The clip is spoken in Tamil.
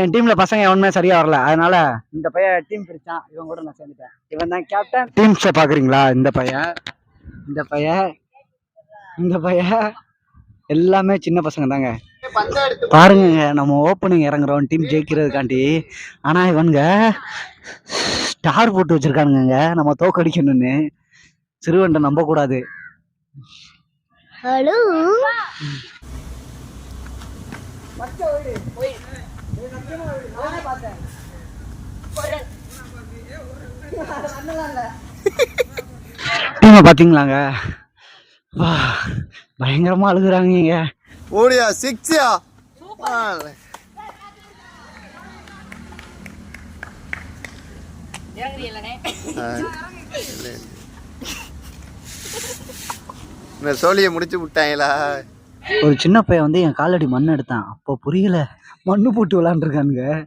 என் டீம்ல பசங்க எவனுமே சரியா வரல. அதனால இந்த பையன் டீம் பிரிச்சான். இவன் கூட நான் சேர்ந்துட்டேன். இவன் தான் கேப்டன் டீம்ஸை பாக்குறீங்களா? இந்த பையன். இந்த பையன் இந்த பையன் எல்லாமே சின்ன பசங்க தாங்க. பாருங்க நம்ம ஓப்பனிங் இறங்குறோம் டீம் ஜெயிக்கிறதுக்காண்டி. ஆனா இவனுங்க ஸ்டார் போட்டு வச்சிருக்கானுங்க நம்ம தோக்கடிக்கணும்னு. சிறுவன்ட்ட நம்ப கூடாது ஹலோ டீமை பாத்தீங்களாங்க? வா பயங்கரமா அழுகுறாங்க ஓடியா சிக்ஸியா? இந்த சோழியை முடிச்சு விட்டாங்களா? ஒரு சின்ன பையன் வந்து என் காலடி மண் எடுத்தான். அப்போ புரியல. மண்ணு போட்டு விளாண்டுருக்கானுங்க